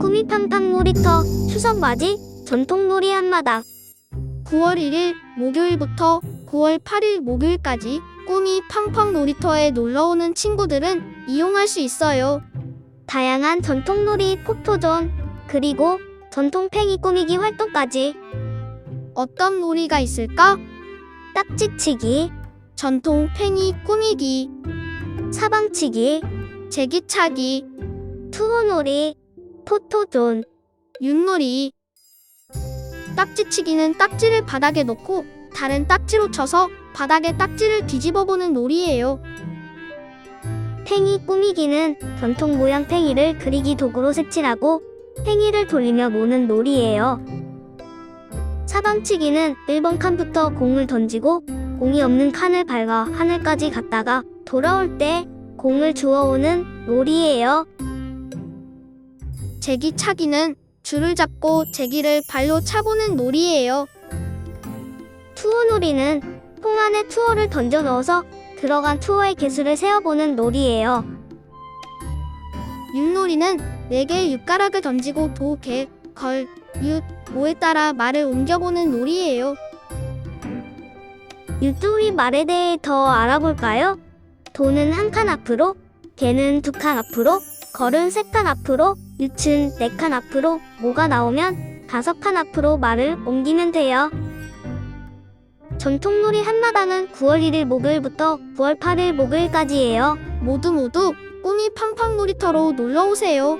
꾸미 팡팡 놀이터 추석 맞이 전통 놀이 한마당 9월 1일 목요일부터 9월 8일 목요일까지 꿈이 팡팡 놀이터에 놀러오는 친구들은 이용할 수 있어요. 다양한 전통 놀이 포토존 그리고 전통 팽이 꾸미기 활동까지 어떤 놀이가 있을까? 딱지치기 전통 팽이 꾸미기, 사방치기 제기차기, 투호놀이 포토존 윷놀이. 딱지치기는 딱지를 바닥에 놓고 다른 딱지로 쳐서 바닥에 딱지를 뒤집어 보는 놀이예요. 팽이 꾸미기는 전통 모양 팽이를 그리기 도구로 색칠하고 팽이를 돌리며 모는 놀이예요. 사방치기는 1번 칸부터 공을 던지고 공이 없는 칸을 밟아 하늘까지 갔다가 돌아올 때 공을 주워오는 놀이예요. 제기차기는 줄을 잡고 제기를 발로 차보는 놀이예요. 투어놀이는 통 안에 투어를 던져 넣어서 들어간 투어의 개수를 세어보는 놀이예요. 윷놀이는 4개의 윷가락을 던지고 도, 개, 걸, 윷, 모에 따라 말을 옮겨보는 놀이예요. 윷돌이 말에 대해 더 알아볼까요? 도는 한칸 앞으로, 개는 두 칸 앞으로, 걸은 세 칸 앞으로, 윷은 네 칸 앞으로, 모가 나오면 다섯 칸 앞으로 말을 옮기면 돼요. 전통놀이 한마당은 9월 1일 목요일부터 9월 8일 목요일까지예요. 모두 모두 꿈이 팡팡 놀이터로 놀러 오세요.